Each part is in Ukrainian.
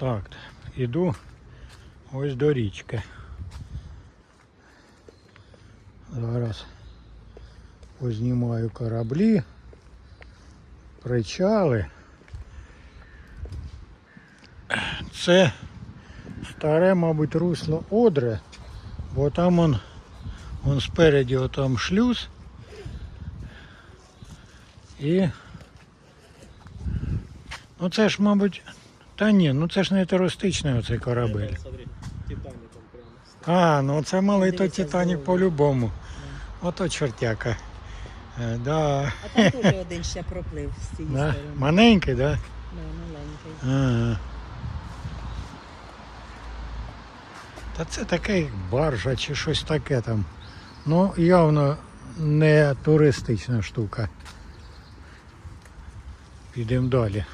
Так, іду ось до річки. Зараз познімаю кораблі, причали. Це старе, мабуть, русло Одре, бо там он, он спереді отам шлюз. І ну це ж, мабуть, та ні, ну це ж не туристичний оцей корабель. А, ну це малий то Титанік по-любому. Ото чортяка. Е, Да. А там теж один ще проплив з цієї Да. сторони. Маленький, да? Да, маленький. Ага. Та це таке як баржа чи щось таке там. Ну, явно не туристична штука. Підемо далі.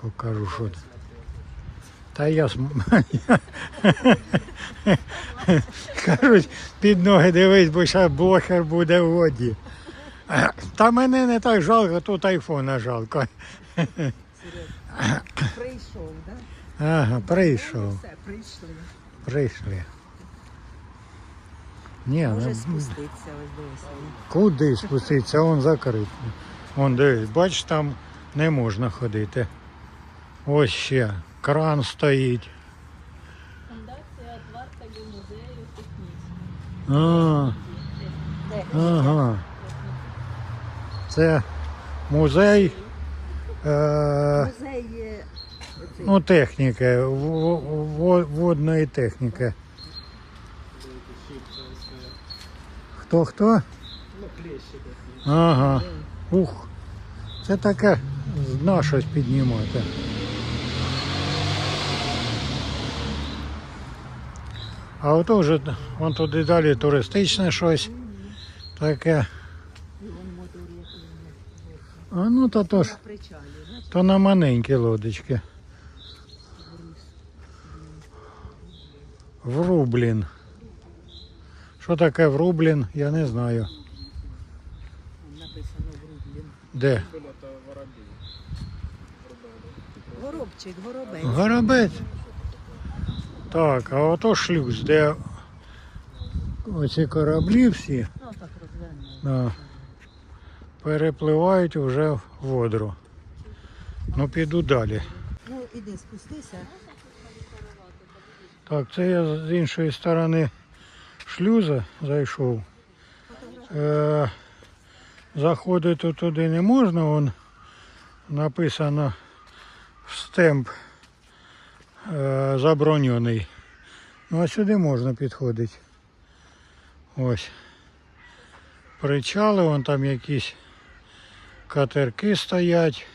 Покажу, що тут. Та я Кажуть, під ноги дивись, бо ще блохер буде в воді. Та мене не так жалко, тут айфона жалко. Прийшов, так? Ага, прийшов. Прийшли. Прийшли. Ні, Може ну, спуститися, ось дивися. куди спуститися? Вон закритий. Вон дивись, бач, там не можна ходити. Ось ще кран стоїть. Фундація Твартаги музею технічного. Ага. Це музей. Е, Музей ну, техніки, водної техніки. Хто хто? Ну, клещи такие. Ага. Ух. Це таке зна щось піднімати. А ото вже вон туди далі туристичне щось таке. А ну то, то ж, На то на маленькі лодочки. Врублін. Що таке врублін, я не знаю. Написано Врублін. Де? Горобчик, горобець. Горобець. Так, а ото шлюз, де оці кораблі всі да, перепливають вже в водру. Ну піду далі. Ну, іди спустися. Так, це я з іншої сторони шлюза зайшов. Е, заходити туди не можна, вон написано стемп е, заборонений. Ну а сюди можна підходити. Ось. Причали, вон там якісь катерки стоять.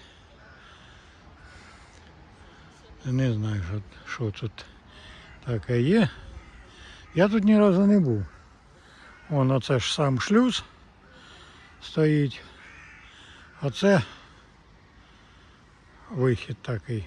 Не знаю, що, що тут таке є. Я тут ні разу не був. Вон оце ж сам шлюз стоїть. Оце вихід такий.